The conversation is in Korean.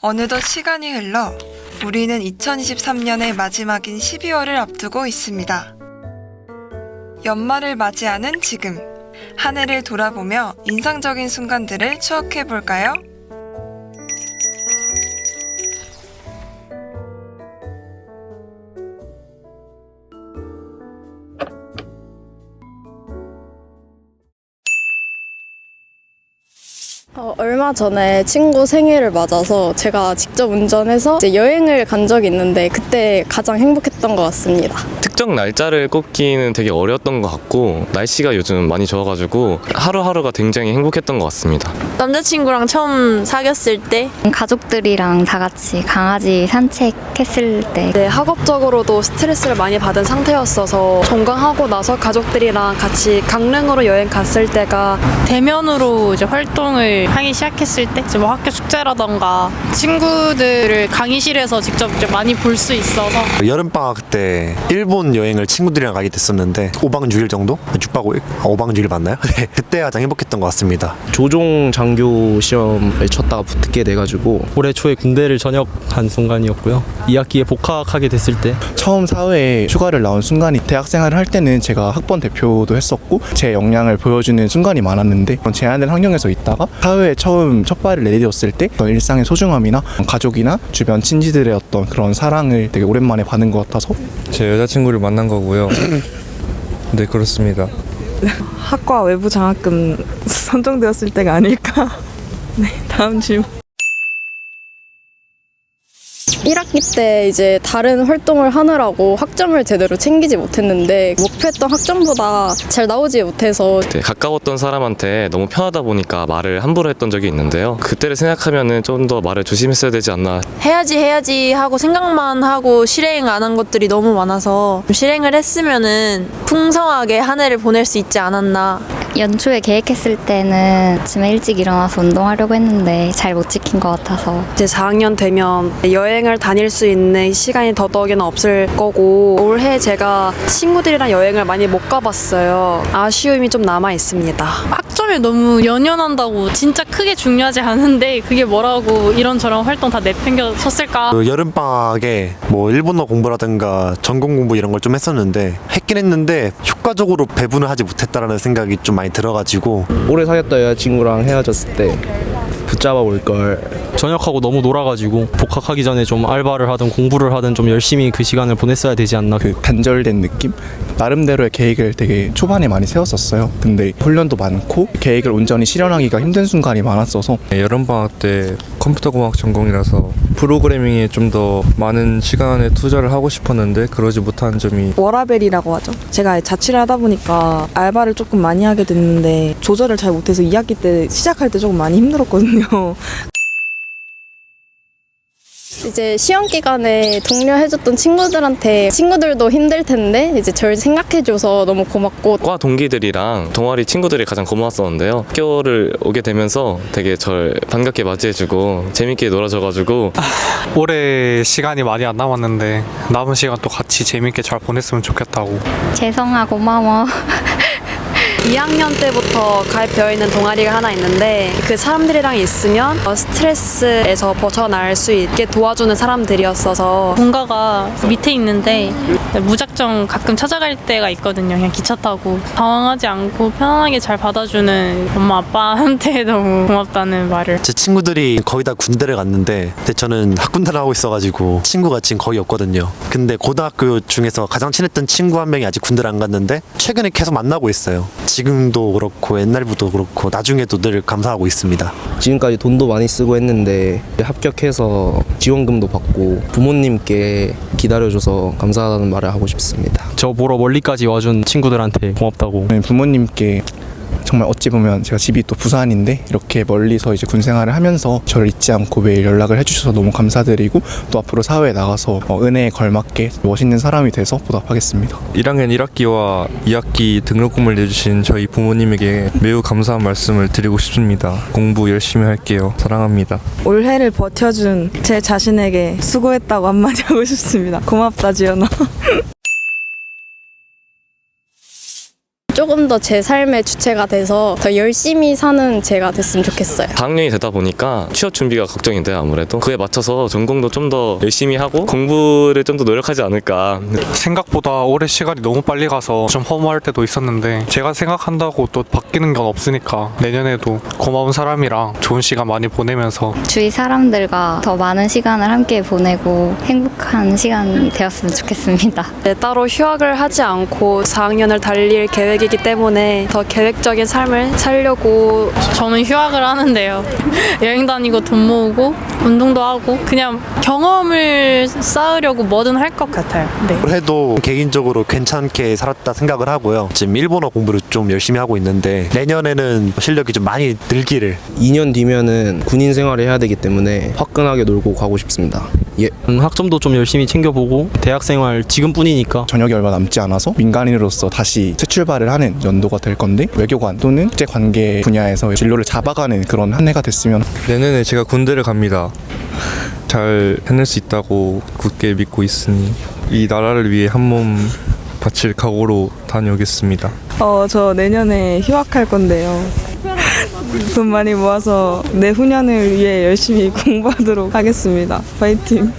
어느덧 시간이 흘러 우리는 2023년의 마지막인 12월을 앞두고 있습니다. 연말을 맞이하는 지금, 한 해를 돌아보며 인상적인 순간들을 추억해 볼까요? 어, 얼마 전에 친구 생일을 맞아서 제가 직접 운전해서 이제 여행을 간 적이 있는데 그때 가장 행복했던 것 같습니다. 특정 날짜를 꼽기는 되게 어려웠던 것 같고 날씨가 요즘 많이 좋아가지고 하루하루가 굉장히 행복했던 것 같습니다. 남자친구랑 처음 사귀었을 때 가족들이랑 다 같이 강아지 산책했을 때 네, 학업적으로도 스트레스를 많이 받은 상태였어서 종강하고 나서 가족들이랑 같이 강릉으로 여행 갔을 때가 대면으로 이제 활동을 하기 시작했을 때, 이제 뭐 학교 숙제라던가 친구들을 강의실에서 직접 이제 많이 볼 수 있어서 여름방학 때 일본 여행을 친구들이랑 가게 됐었는데 5박 6일 정도? 6박 5일? 아, 5박 6일 맞나요? 네, 그때 가장 행복했던 것 같습니다. 조종 장교 시험을 쳤다가 붙게 돼가지고 올해 초에 군대를 전역한 순간이었고요. 2학기에 복학하게 됐을 때 처음 사회에 휴가를 나온 순간이 대학 생활을 할 때는 제가 학번 대표도 했었고 제 역량을 보여주는 순간이 많았는데 제한된 환경에서 있다가 사회에 처음 첫 발을 내디뎠을 때 어떤 일상의 소중함이나 가족이나 주변 친지들의 어떤 그런 사랑을 되게 오랜만에 받은 것 같아서 제 여자친구를 만난 거고요. 네 그렇습니다. 학과 외부 장학금 선정되었을 때가 아닐까. 네, 다음 질문. 1학기 때 이제 다른 활동을 하느라고 학점을 제대로 챙기지 못했는데 목표했던 학점보다 잘 나오지 못해서 그때 가까웠던 사람한테 너무 편하다 보니까 말을 함부로 했던 적이 있는데요. 그때를 생각하면은 좀 더 말을 조심했어야 되지 않나 해야지 해야지 하고 생각만 하고 실행 안 한 것들이 너무 많아서 실행을 했으면은 풍성하게 한 해를 보낼 수 있지 않았나 연초에 계획했을 때는 아침에 일찍 일어나서 운동하려고 했는데 잘 못 지킨 것 같아서 이제 4학년 되면 여행을 다닐 수 있는 시간이 더더욱이나 없을 거고 올해 제가 친구들이랑 여행을 많이 못 가봤어요. 아쉬움이 좀 남아 있습니다. 학점에 너무 연연한다고 진짜 크게 중요하지 않은데 그게 뭐라고 이런저런 활동 다 내팽겨 쳤을까? 그 여름방학에 뭐 일본어 공부라든가 전공 공부 이런 걸 좀 했었는데 했긴 했는데 효과적으로 배분을 하지 못했다라는 생각이 좀 많이 들어가지고 오래 사귀었던 여자친구랑 헤어졌을 때 붙잡아 볼 걸. 전역하고 너무 놀아가지고 복학하기 전에 좀 알바를 하든 공부를 하든 좀 열심히 그 시간을 보냈어야 되지 않나. 그 단절된 느낌? 나름대로의 계획을 되게 초반에 많이 세웠었어요. 근데 훈련도 많고 계획을 온전히 실현하기가 힘든 순간이 많았어서 네, 여름방학 때 컴퓨터공학 전공이라서 프로그래밍에 좀 더 많은 시간에 투자를 하고 싶었는데 그러지 못한 점이 워라벨이라고 하죠. 제가 자취를 하다 보니까 알바를 조금 많이 하게 됐는데 조절을 잘 못해서 2학기 때 시작할 때 조금 많이 힘들었거든요. 이제 시험 기간에 독려해줬던 친구들한테 친구들도 힘들 텐데 이제 절 생각해줘서 너무 고맙고 과 동기들이랑 동아리 친구들이 가장 고마웠었는데요. 학교를 오게 되면서 되게 절 반갑게 맞이해주고 재밌게 놀아줘가지고 올해 시간이 많이 안 남았는데 남은 시간 또 같이 재밌게 잘 보냈으면 좋겠다고. 재성아 고마워 2학년 때부터 가입되어 있는 동아리가 하나 있는데 그 사람들이랑 있으면 어, 스트레스에서 벗어날 수 있게 도와주는 사람들이었어서 본가가 밑에 있는데 무작정 가끔 찾아갈 때가 있거든요. 그냥 기차 타고 당황하지 않고 편안하게 잘 받아주는 엄마 아빠한테 너무 고맙다는 말을 제 친구들이 거의 다 군대를 갔는데 근데 저는 학군대를 하고 있어가지고 친구가 지금 거의 없거든요. 근데 고등학교 중에서 가장 친했던 친구 한 명이 아직 군대를 안 갔는데 최근에 계속 만나고 있어요. 지금도 그렇고 옛날부터 그렇고 나중에도 늘 감사하고 있습니다. 지금까지 돈도 많이 쓰고 했는데 합격해서 지원금도 받고 부모님께 기다려줘서 감사하다는 말을 하고 싶습니다. 저 보러 멀리까지 와준 친구들한테 고맙다고. 부모님께 정말 어찌 보면 제가 집이 또 부산인데 이렇게 멀리서 이제 군 생활을 하면서 저를 잊지 않고 매일 연락을 해주셔서 너무 감사드리고 또 앞으로 사회에 나가서 어, 은혜에 걸맞게 멋있는 사람이 돼서 보답하겠습니다. 1학년 1학기와 2학기 등록금을 내주신 저희 부모님에게 매우 감사한 말씀을 드리고 싶습니다. 공부 열심히 할게요. 사랑합니다. 올해를 버텨준 제 자신에게 수고했다고 한마디 하고 싶습니다. 고맙다, 지연아. 조금 더 제 삶의 주체가 돼서 더 열심히 사는 제가 됐으면 좋겠어요. 4학년이 되다 보니까 취업 준비가 걱정인데 아무래도 그에 맞춰서 전공도 좀 더 열심히 하고 공부를 좀 더 노력하지 않을까 생각보다 올해 시간이 너무 빨리 가서 좀 허무할 때도 있었는데 제가 생각한다고 또 바뀌는 건 없으니까 내년에도 고마운 사람이랑 좋은 시간 많이 보내면서 주위 사람들과 더 많은 시간을 함께 보내고 행복한 시간이 되었으면 좋겠습니다. 네, 따로 휴학을 하지 않고 4학년을 달릴 계획이 기 때문에 더 계획적인 삶을 살려고 저는 휴학을 하는데요. 여행 다니고 돈 모으고 운동도 하고 그냥 경험을 쌓으려고 뭐든 할 것 같아요. 네. 올해도 개인적으로 괜찮게 살았다 생각을 하고요. 지금 일본어 공부를 좀 열심히 하고 있는데 내년에는 실력이 좀 많이 늘기를 2년 뒤면은 군인 생활을 해야 되기 때문에 화끈하게 놀고 가고 싶습니다. 예. 음, 학점도 좀 열심히 챙겨보고 대학생활 지금뿐이니까 저녁이 얼마 남지 않아서 민간인으로서 다시 새 출발을 하는 연도가 될 건데 외교관 또는 국제 관계 분야에서 진로를 잡아가는 그런 한 해가 됐으면 내년에 제가 군대를 갑니다. 잘 해낼 수 있다고 굳게 믿고 있으니 이 나라를 위해 한 몸 바칠 각오로 다녀오겠습니다. 어, 저 내년에 휴학할 건데요. 돈 많이 모아서 내 후년을 위해 열심히 공부하도록 하겠습니다. 파이팅!